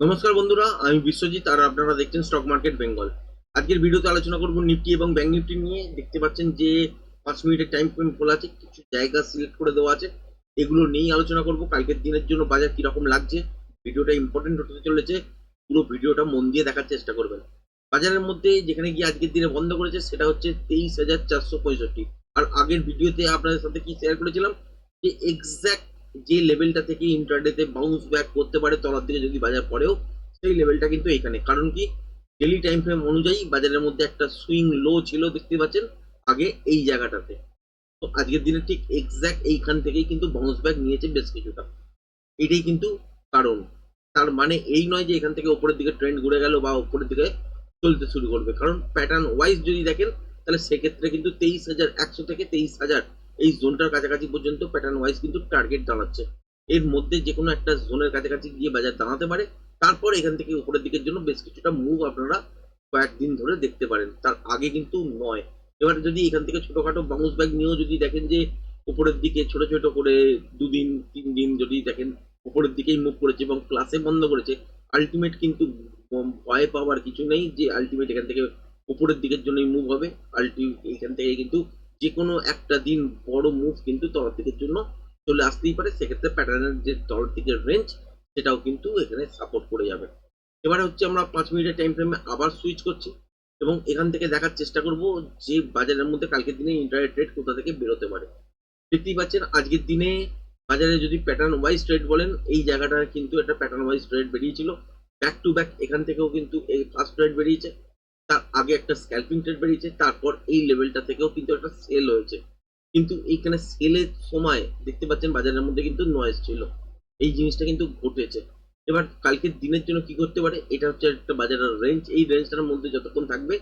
নমস্কার বন্ধুরা, আমি বিশ্বজিৎ আর আপনারা দেখছেন স্টক মার্কেট বেঙ্গল আজকের ভিডিওতে আলোচনা করব নিফটি এবং ব্যাংক নিফটি নিয়ে। দেখতে পাচ্ছেন যে পাঁচ মিনিটের টাইম ফ্রেম খোলা আছে, কিছু জায়গা সিলেক্ট করে দেওয়া আছে। এগুলো নিয়েই আলোচনা করব, কালকের দিনের জন্য বাজার কীরকম লাগছে, ভিডিওটা ইম্পর্টেন্ট হতে চলেছে, পুরো ভিডিওটা মন দিয়ে দেখার চেষ্টা করবেন। বাজারের মধ্যে যেখানে গিয়ে আজকের দিনে বন্ধ করেছে, সেটা হচ্ছে তেইশ হাজার চারশো পঁয়ষট্টি। আর আগের ভিডিওতে আপনাদের সাথে কি শেয়ার করেছিলাম, যে এক্স্যাক্ট যে লেভেলটা থেকে ইন্টারডেতে বাউন্স ব্যাক করতে পারে তলার দিকে যদি বাজার পড়েও, সেই লেভেলটা কিন্তু এখানে। কারণ কি ডেলি টাইম ফ্রেম অনুযায়ী বাজারের মধ্যে একটা সুইং লো ছিল, দেখতে পাচ্ছেন, আগে এই জায়গাটাতে। তো আজকের দিনে ঠিক এক্স্যাক্ট এইখান থেকেই কিন্তু বাউন্স ব্যাক নিয়েছে বেশ কিছুটা। এটাই কিন্তু কারণ। তার মানে এই নয় যে এখান থেকে ওপরের দিকে ট্রেন্ড ঘুরে গেল বা ওপরের দিকে চলতে শুরু করবে। কারণ প্যাটার্ন ওয়াইজ যদি দেখেন, তাহলে সেক্ষেত্রে কিন্তু তেইশ হাজার, একশো থেকে তেইশ হাজার এই জোনটার কাছাকাছি পর্যন্ত প্যাটার্ন ওয়াইজ কিন্তু টার্গেট দাঁড়াচ্ছে। এর মধ্যে যে কোনো একটা জোনের কাছাকাছি গিয়ে বাজার দাঁড়াতে পারে। তারপর এখান থেকে উপরের দিকের জন্য বেশ কিছুটা মুভ আপনারা কয়েকদিন ধরে দেখতে পারেন। তার আগে কিন্তু নয়। এবার যদি এখান থেকে ছোটখাটো বাউন্স ব্যাগ নিয়েও যদি দেখেন যে উপরের দিকে ছোট ছোট করে দুদিন তিন দিন যদি দেখেন উপরের দিকেই মুভ করেছে এবং ক্লাসে বন্ধ করেছে আলটিমেট কিন্তু ভয় পাওয়ার কিছু নেই যে আলটিমেট এখান থেকে উপরের দিকের জন্যই মুভ হবে। আলটি এখান থেকে কিন্তু যে কোনো একটা দিন বড় মুভ কিন্তু তলার জন্য চলে আসতেই পারে। সেক্ষেত্রে প্যাটার্নের যে তলার দিকের রেঞ্জ সেটাও কিন্তু এখানে সাপোর্ট করে যাবে। এবারে হচ্ছে আমরা পাঁচ মিনিটের টাইম ফ্রেমে আবার সুইচ করছি এবং এখান থেকে দেখার চেষ্টা করব যে বাজারের মধ্যে কালকের দিনে ইন্টারনেট রেট কোথা থেকে বেরোতে পারে। দেখতেই পাচ্ছেন আজকের দিনে বাজারে যদি প্যাটার্ন ওয়াইজ ট্রেড বলেন, এই জায়গাটা কিন্তু একটা প্যাটার্ন ওয়াইজ ট্রেড বেরিয়েছিল। ব্যাক টু ব্যাক এখান থেকেও কিন্তু এই ফার্স্ট ট্রেড বেরিয়েছে। তার আগে একটা স্ক্যালপিং ট্রেড বেরিয়েছে, তারপর এই লেভেলটা থেকেও কিন্তু একটা সেল হয়েছে। কিন্তু এইখানে সেলের সময় দেখতে পাচ্ছেন বাজারের মধ্যে কিন্তু নয়েজ ছিল। এই জিনিসটা কিন্তু ঘটেছে। এবার কালকের দিনের জন্য কি করতে পারে? এটা হচ্ছে একটা বাজারের রেঞ্জ এই রেঞ্জটার মধ্যে যতক্ষণ থাকবে,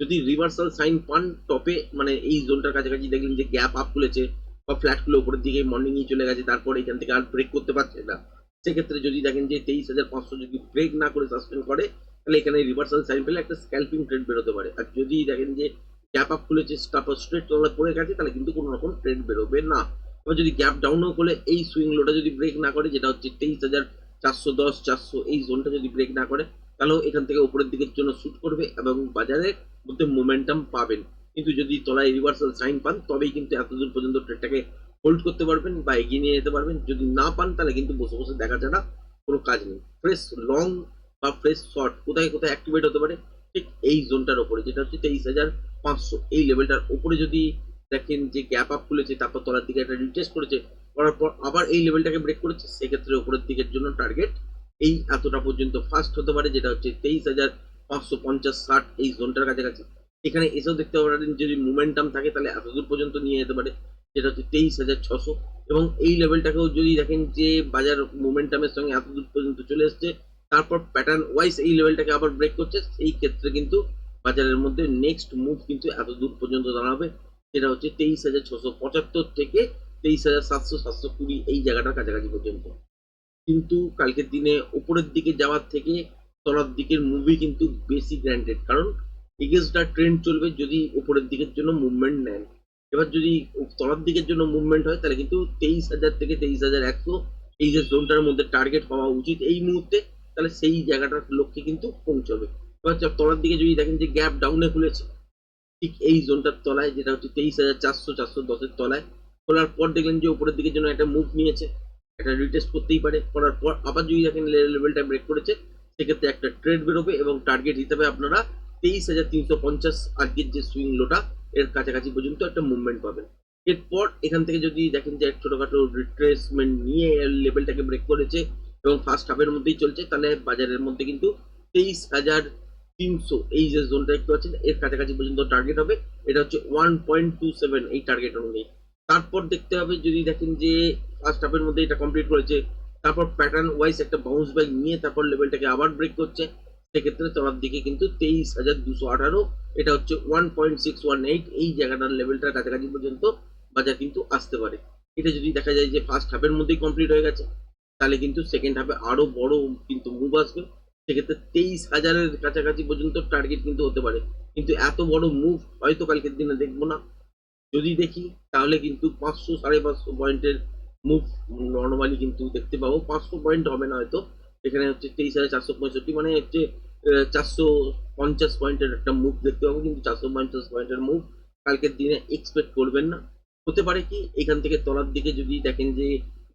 যদি রিভার্সাল সাইন পান টপে মানে এই জোনটার কাছাকাছি দেখলেন যে গ্যাপ আপ খুলেছে বা ফ্ল্যাটগুলো উপরের দিকে মর্নিং চলে গেছে, তারপর এখান থেকে আর ব্রেক করতে পারছে না। সেক্ষেত্রে যদি দেখেন যে তেইশ হাজার পাঁচশো যদি ব্রেক না করে সাসপেন্ড করে তাহলে এখানে রিভার্সাল সাইন পেলে একটা স্ক্যালপিং ট্রেড বেরোতে পারে। আর যদি দেখেন যে গ্যাপ আপ খুলেছে তারপর স্ট্রেট তলা পড়ে গেছে, তাহলে কিন্তু কোনো রকম ট্রেড বেরোবে না। এবার যদি গ্যাপ ডাউনও করলে এই সুইং লোটা যদি ব্রেক না করে, যেটা হচ্ছে তেইশ হাজার চারশো দশ, চারশো এই জোনটা যদি ব্রেক না করে, তাহলেও এখান থেকে উপরের দিকের জন্য শুট করবে এবং বাজারের মধ্যে মোমেন্টাম পাবেন। কিন্তু যদি তলায় রিভার্সাল সাইন পান, তবেই কিন্তু এতদূর পর্যন্ত ট্রেডটাকে হোল্ড করতে পারবেন বা এগিয়ে নিয়ে যেতে পারবেন। যদি না পান, তাহলে কিন্তু বসে বসে দেখা ছাড়া কোনো কাজ নেই। ফ্রেশ লং বা ফ্রেশ শর্ট কোথায় কোথায় অ্যাক্টিভেট হতে পারে, ঠিক এই জোনটার ওপরে, যেটা হচ্ছে তেইশ হাজার পাঁচশো। এই লেভেলটার ওপরে যদি দেখেন যে গ্যাপ আপ খুলেছে, তারপর তলার দিকে একটা রিটেস্ট করেছে, করার পর আবার এই লেভেলটাকে ব্রেক করেছে, সেক্ষেত্রে উপরের দিকের জন্য টার্গেট এই এতটা পর্যন্ত ফার্স্ট হতে পারে, যেটা হচ্ছে তেইশ হাজার পাঁচশো পঞ্চাশ ষাট এই জোনটার কাছাকাছি। এখানে এসেও দেখতে পারেন যদি মোমেন্টাম থাকে, তাহলে এতদূর পর্যন্ত নিয়ে যেতে পারে, যেটা হচ্ছে তেইশ হাজার ছশো। এবং এই লেভেলটাকেও যদি দেখেন যে বাজার মোমেন্টামের সঙ্গে এতদূর পর্যন্ত চলে এসছে তারপর প্যাটার্ন ওয়াইজ এই লেভেলটাকে আবার ব্রেক করছে, সেই ক্ষেত্রে কিন্তু বাজারের মধ্যে নেক্সট মুভ কিন্তু এত দূর পর্যন্ত দাঁড়াবে। সেটা হচ্ছে তেইশ হাজার ছশো পঁচাত্তর থেকে তেইশ হাজার সাতশো সাতশো কুড়ি এই জায়গাটার কাছাকাছি পর্যন্ত। কিন্তু কালকের দিনে উপরের দিকে যাওয়ার থেকে তলার দিকের মুভি কিন্তু বেশি গ্র্যান্ডেড কারণ এগেন্স্টটা ট্রেন্ড চলবে যদি উপরের দিকের জন্য মুভমেন্ট নেন। এবার যদি তলার দিকের জন্য মুভমেন্ট হয়, তাহলে কিন্তু তেইশ হাজার থেকে তেইশ হাজার একশো এই যে জোনটার মধ্যে টার্গেট হওয়া উচিত। এই মুহূর্তে তাহলে সেই জায়গাটার লক্ষ্যে কিন্তু পৌঁছবে। এবার তলার দিকে যদি দেখেন যে গ্যাপ ডাউনে খুলেছে, ঠিক এই জোনটার তলায়, যেটা হচ্ছে তেইশ হাজার চারশো চারশো দশের তলায়, খোলার পর দেখলেন যে উপরের দিকে জন্য একটা মুভ নিয়েছে, একটা রিটেস্ট করতেই পারে, করার পর আবার যদি দেখেন লেভেলটা ব্রেক করেছে, সেক্ষেত্রে একটা ট্রেড বেরোবে এবং টার্গেট হিসাবে আপনারা তেইশ হাজার তিনশো পঞ্চাশ আজকের যে সুইং লোটা এর কাছাকাছি পর্যন্ত একটা মুভমেন্ট পাবেন। এরপর এখান থেকে যদি দেখেন যে ছোটখাটো রিট্রেসমেন্ট নিয়ে লেভেলটাকে ব্রেক করেছে এবং ফার্স্ট হাফের মধ্যেই চলছে। তাহলে বাজারের মধ্যে কিন্তু তেইশ হাজার তিনশো, এই যে জোনটা দেখতে পাচ্ছেন, এর কাছাকাছি পর্যন্ত টার্গেট হবে। এটা হচ্ছে ওয়ান পয়েন্ট টু সেভেন এই টার্গেট অনুযায়ী। তারপর দেখতে হবে, যদি দেখেন যে ফার্স্ট হাফের মধ্যে এটা কমপ্লিট করেছে, তারপর প্যাটার্ন ওয়াইজ একটা বাউন্স ব্যাক নিয়ে তারপর লেভেলটাকে আবার ব্রেক করছে। সেক্ষেত্রে তলার দিকে কিন্তু তেইশ হাজার দুশো আঠারো, এটা হচ্ছে one point six one eight এই জায়গাটার লেভেলটার কাছাকাছি পর্যন্ত বাজার কিন্তু আসতে পারে। এটা যদি দেখা যায় যে ফার্স্ট হাফের মধ্যেই কমপ্লিট হয়ে গেছে তাহলে কিন্তু সেকেন্ড হাফে আরও বড় কিন্তু মুভ আসবে। সেক্ষেত্রে তেইশ হাজারের কাছাকাছি পর্যন্ত টার্গেট কিন্তু হতে পারে। কিন্তু এত বড় মুভ হয়তো কালকের দিনে দেখব না। যদি দেখি, তাহলে কিন্তু পাঁচশো সাড়ে পাঁচশো পয়েন্টের মুভ নর্মালি কিন্তু দেখতে পাবো। পাঁচশো পয়েন্ট হবে না হয়তো। এখানে হচ্ছে তেইশ হাজার চারশো পঁয়ষট্টি মানে হচ্ছে চারশো পঞ্চাশ পয়েন্টের একটা মুভ দেখতে পাবো। কিন্তু চারশো পঞ্চাশ পয়েন্টের মুভ কালকের দিনে এক্সপেক্ট করবেন না। হতে পারে কি, এখান থেকে তলার দিকে যদি দেখেন যে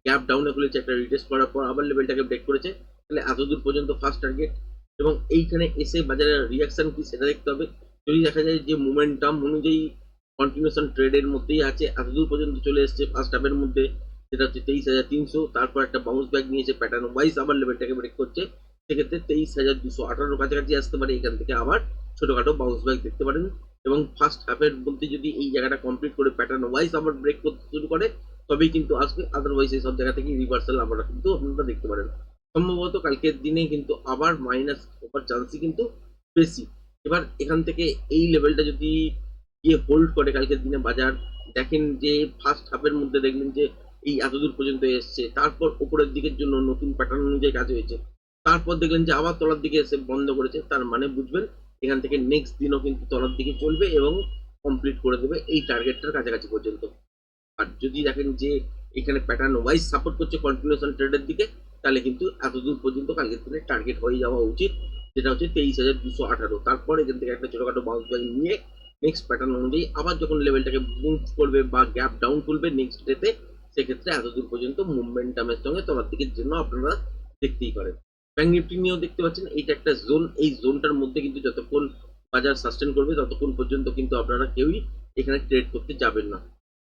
গ্যাপ ডাউনে খুলেছে একটা রিটেস্ট করার পর আবার লেভেলটাকে ব্রেক করেছে, তাহলে এতদূর পর্যন্ত ফার্স্ট টার্গেট এবং এইখানে এসে বাজারের রিয়াকশন কি সেটা দেখতে হবে। যদি দেখা যায় যে মোমেন্টাম অনুযায়ী কন্টিনিউশন ট্রেডের মধ্যেই আছে, এতদূর পর্যন্ত চলে এসছে ফার্স্ট হাফের মধ্যে, যেটা হচ্ছে তেইশ হাজার তিনশো, তারপর একটা বাউন্স ব্যাক নিয়েছে প্যাটার্ন ওয়াইজ আবার লেভেলটাকে ব্রেক করছে। সেক্ষেত্রে তেইশ হাজার দুশো আঠারোর কাছাকাছি আসতে পারে, এখান থেকে আবার ছোটোখাটো বাউন্স ব্যাক দেখতে পারেন। এবং ফার্স্ট হাফের মধ্যে যদি এই জায়গাটা কমপ্লিট করে প্যাটার্ন ওয়াইজ আবার ব্রেক করতে শুরু করে তবেই কিন্তু আসবে আদারওয়াইজ এই সব জায়গা থেকে রিভার্সাল আমরা কিন্তু আপনারা দেখতে পারেন। সম্ভবত কালকের দিনে কিন্তু আবার মাইনাস হওয়ার চান্সই কিন্তু বেশি। এবার এখান থেকে এই লেভেলটা যদি গিয়ে হোল্ড করে কালকের দিনে বাজার, দেখেন যে ফার্স্ট হাফের মধ্যে দেখলেন যে এই এতদূর পর্যন্ত এসছে। তারপর উপরের দিকের জন্য নতুন প্যাটার্ন অনুযায়ী কাজ হয়েছে। তারপর দেখলেন যে আবার তলার দিকে এসে বন্ধ করেছে। তার মানে বুঝবেন, এখান থেকে নেক্সট দিনও কিন্তু তলার দিকে চলবে এবং কমপ্লিট করে দেবে এই টার্গেটটার কাছাকাছি পর্যন্ত। আর যদি দেখেন যে এখানে প্যাটার্ন ওয়াইজ সাপোর্ট করছে কন্টিনিউশন ট্রেডের দিকে, তাহলে কিন্তু এতদূর পর্যন্ত কালকের দিনে টার্গেট হয়ে যাওয়া উচিত, যেটা হচ্ছে তেইশ হাজার দুশো আঠারো। তারপর এখান থেকে একটা ছোটোখাটো বাউন্স ব্যাক নিয়ে নেক্সট প্যাটার্ন অনুযায়ী আবার যখন লেভেলটাকে মুভ করবে বা গ্যাপ ডাউন তুলবে নেক্সট ডেতে সেক্ষেত্রে এতদূর পর্যন্ত মুভমেন্টামের সঙ্গে তলার দিকের জন্য আপনারা দেখতেই পারেন। ব্যাঙ্ক নিফটি নিয়েও দেখতে পাচ্ছেন, এইটা একটা জোন এই জোনটার মধ্যে কিন্তু যতক্ষণ বাজার সাস্টেন করবে, ততক্ষণ পর্যন্ত কিন্তু আপনারা কেউই এখানে ট্রেড করতে যাবেন না।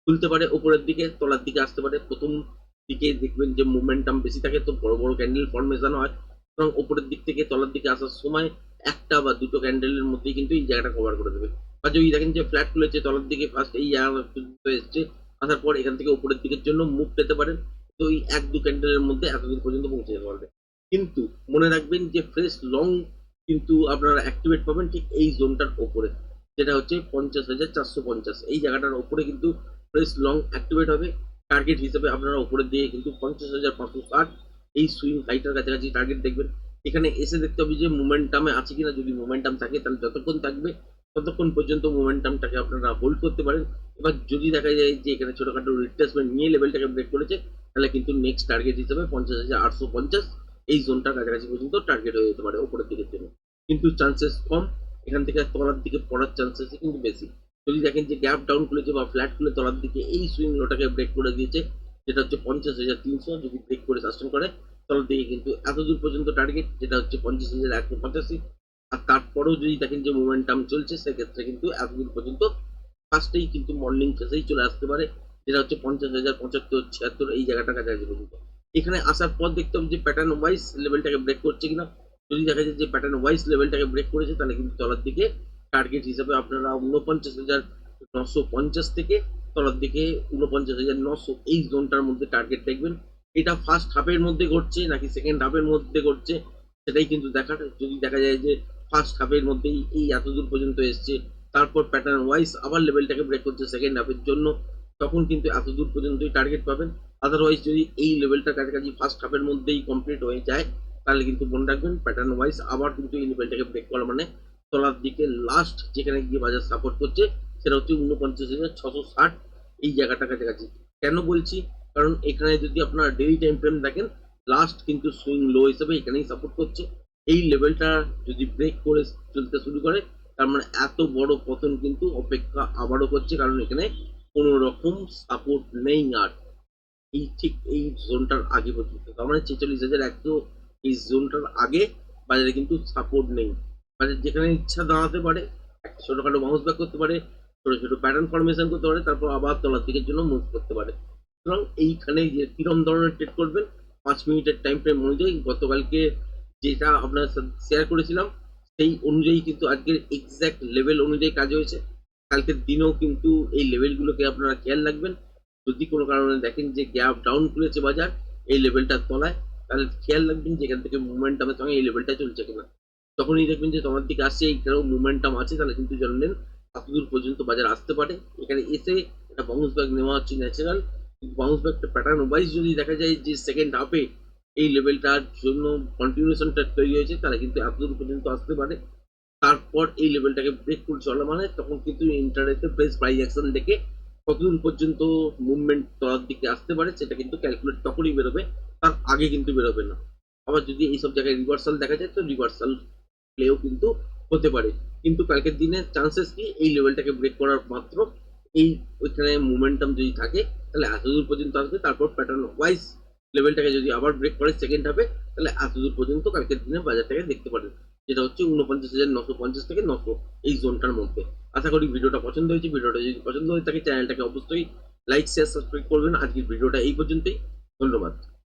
খুলতে পারে, উপরের দিকে, তলার দিকে আসতে পারে। প্রথম দিকে দেখবেন যে মুভমেন্টাম বেশি থাকে, তো বড় বড় ক্যান্ডেল ফর্মেশন হয়। এবং উপরের দিক থেকে তলার দিকে আসার সময় একটা বা দুটো ক্যান্ডেলের মধ্যেই কিন্তু এই জায়গাটা কভার করে দেবে। বা যদি দেখেন যে ফ্ল্যাট খুলেছে, তলার দিকে ফার্স্ট এই জায়গা এসছে, আসার পর এখান থেকে উপরের দিকের জন্য মুভ পেতে পারেন, তো এই এক দু ক্যান্ডেলের মধ্যে এতদিন পর্যন্ত পৌঁছে যেতে পারবে। কিন্তু মনে রাখবেন যে ফ্রেশ লং কিন্তু আপনারা অ্যাক্টিভেট পাবেন ঠিক এই জোনটার ওপরে, যেটা হচ্ছে পঞ্চাশ হাজার চারশো পঞ্চাশ। এই জায়গাটার ওপরে কিন্তু ফ্রেশ লং অ্যাক্টিভেট হবে। টার্গেট হিসেবে আপনারা ওপরের দিকে কিন্তু পঞ্চাশ হাজার পাঁচশো ষাট এই সুইং হাইটার কাছাকাছি টার্গেট দেখবেন। এখানে এসে দেখতে হবে যে মোমেন্টামে আছে কিনা। যদি মোমেন্টাম থাকে, তাহলে যতক্ষণ থাকবে, ততক্ষণ পর্যন্ত মোমেন্টামটাকে আপনারা হোল্ড করতে পারেন। এবার যদি দেখা যায় যে এখানে ছোটখাটো রিট্রেসমেন্ট নিয়ে লেভেলটাকে ব্রেক করেছে, তাহলে কিন্তু নেক্সট টার্গেট হিসেবে পঞ্চাশ হাজার আটশো পঞ্চাশ এই জোনটার কাছাকাছি পর্যন্ত টার্গেট হয়ে যেতে পারে ওপরের দিকের জন্য কিন্তু চান্সেস কম, এখান থেকে তলার দিকে পড়ার চান্সেস কিন্তু বেশি। যদি দেখেন যে গ্যাপ ডাউন খুলেছে বা ফ্ল্যাট খুলে তলার দিকে এই সুইং লোটাকে ব্রেক করে দিয়েছে, যেটা হচ্ছে পঞ্চাশ হাজার তিনশো যদি ব্রেক করে সাস্টেন করে, তলার দিকে কিন্তু এত দূর পর্যন্ত টার্গেট যেটা হচ্ছে পঞ্চাশ হাজার একশো পঁচাশি। আর তারপরেও যদি দেখেন যে মোমেন্টাম চলছে, সেক্ষেত্রে কিন্তু এত দূর পর্যন্ত ফার্স্টেই কিন্তু মর্নিং ফেসেই চলে আসতে পারে, যেটা হচ্ছে পঞ্চাশ হাজার পঁচাত্তর, ছিয়াত্তর এই জায়গাটা কাছাকাছি পর্যন্ত। এখানে আসার পর দেখতে হবে যে প্যাটার্ন ওয়াইজ লেভেলটাকে ব্রেক করছে কিনা। যদি দেখা যায় যে প্যাটার্ন ওয়াইজ লেভেলটাকে ব্রেক করেছে, তাহলে কিন্তু তলার দিকে টার্গেট হিসাবে আপনারা উনপঞ্চাশ হাজার নশো পঞ্চাশ থেকে তলার দিকে উনপঞ্চাশ হাজার নশো এই জোনটার মধ্যে টার্গেট দেখবেন। এটা ফার্স্ট হাফের মধ্যে ঘটছে নাকি সেকেন্ড হাফের মধ্যে ঘটছে সেটাই কিন্তু দেখার। যদি দেখা যায় যে ফার্স্ট হাফের মধ্যেই এই এতদূর পর্যন্ত এসছে, তারপর প্যাটার্ন ওয়াইজ আবার লেভেলটাকে ব্রেক করছে সেকেন্ড হাফের জন্য, তখন কিন্তু এত দূর পর্যন্তই টার্গেট পাবেন। আদারওয়াইজ যদি এই লেভেলটা কাছাকাছি ফার্স্ট হাফের মধ্যেই কমপ্লিট হয়ে যায়, তাহলে কিন্তু মনে রাখবেন প্যাটার্ন ওয়াইজ আবার কিন্তু এই লেভেলটাকে ব্রেক করা মানে তলার দিকে লাস্ট যেখানে গিয়ে বাজার সাপোর্ট করছে, সেটা হচ্ছে উনপঞ্চাশ হাজার ছশো ষাট এই জায়গাটা কাছাকাছি। কেন বলছি? কারণ এখানে যদি আপনারা ডেইলি টাইম ফ্রেম দেখেন লাস্ট কিন্তু সুইং লো হিসেবে এখানেই সাপোর্ট করছে। এই লেভেলটা যদি ব্রেক করে চলতে শুরু করে, তার মানে এত বড় পতন কিন্তু অপেক্ষা আবারও করছে, কারণ এখানে কোনো রকম সাপোর্ট নেই আর। এই ঠিক এই জোনটার আগে পর্যন্ত। তার মানে ছেচল্লিশ হাজার একশো এই জোনটার আগে বাজারে কিন্তু সাপোর্ট নেই। বাজার যেখানে ইচ্ছা দাঁড়াতে পারে ছোটোখাটো বাউন্স ব্যাক করতে পারে, ছোটো ছোটো প্যাটার্ন ফরমেশন করতে পারে, তারপর আবার তলার দিকের জন্য মুভ করতে পারে। সুতরাং এইখানে যে কিরম ধরনের ট্রেড করবেন, পাঁচ মিনিটের টাইম ফ্রেম অনুযায়ী গতকালকে যেটা আপনার সাথে শেয়ার করেছিলাম, সেই অনুযায়ী কিন্তু আজকের এক্স্যাক্ট লেভেল অনুযায়ী কাজ হয়েছে। কালকের দিনেও কিন্তু এই লেভেলগুলোকে আপনারা খেয়াল রাখবেন। যদি কোনো কারণে দেখেন যে গ্যাপ ডাউন খুলেছে বাজার, এই লেভেলটার তলায়, তাহলে খেয়াল রাখবেন যে এখান থেকে মুভমেন্টামের সঙ্গে এই লেভেলটা চলছে কিনা। তখনই দেখবেন যে তোমার দিকে আসছে এইখানেও মুভমেন্টাম আছে, তাহলে কিন্তু জানলেন এতদূর পর্যন্ত বাজার আসতে পারে। এখানে এসে একটা বাউন্স ব্যাক নেওয়া হচ্ছে ন্যাচারাল বাউন্স ব্যাকটা প্যাটার্ন ওয়াইজ যদি দেখা যায় যে সেকেন্ড হাফে এই লেভেলটার জন্য কন্টিনিউশনটা তৈরি হয়েছে, তাহলে কিন্তু এতদূর পর্যন্ত আসতে পারে। তারপর এই লেভেলটাকে ব্রেক করে চলা মানে তখন কিন্তু ইন্টারনেটে প্রেস প্রাইস অ্যাকশন দেখে কতদূর পর্যন্ত মুভমেন্ট তলার দিকে আসতে পারে, সেটা কিন্তু ক্যালকুলেট তখনই বেরোবে, তার আগে কিন্তু বেরোবে না। আবার যদি এইসব জায়গায় রিভার্সাল দেখা যায়, তো রিভার্সাল প্লেও কিন্তু হতে পারে। কিন্তু কালকের দিনে চান্সেস কি? এই লেভেলটাকে ব্রেক করার মাত্র এই ওইখানে মোমেন্টাম যদি থাকে, তাহলে এতদূর পর্যন্ত আসবে। তারপর প্যাটার্ন ওয়াইজ লেভেলটাকে যদি আবার ব্রেক করে সেকেন্ড হাফে তাহলে এতদূর পর্যন্ত কালকের দিনে বাজারটাকে দেখতে পারেন যেটা হচ্ছে উনপঞ্চাশ হাজার নশো পঞ্চাশ থেকে নশো এই জোনটার মধ্যে। আশা করি ভিডিওটা পছন্দ হয়েছে। ভিডিওটা যদি পছন্দ হয়ে থাকে চ্যানেলটাকে অবশ্যই লাইক শেয়ার সাবস্ক্রাইব করবেন। আজকের ভিডিওটা এই পর্যন্তই। ধন্যবাদ।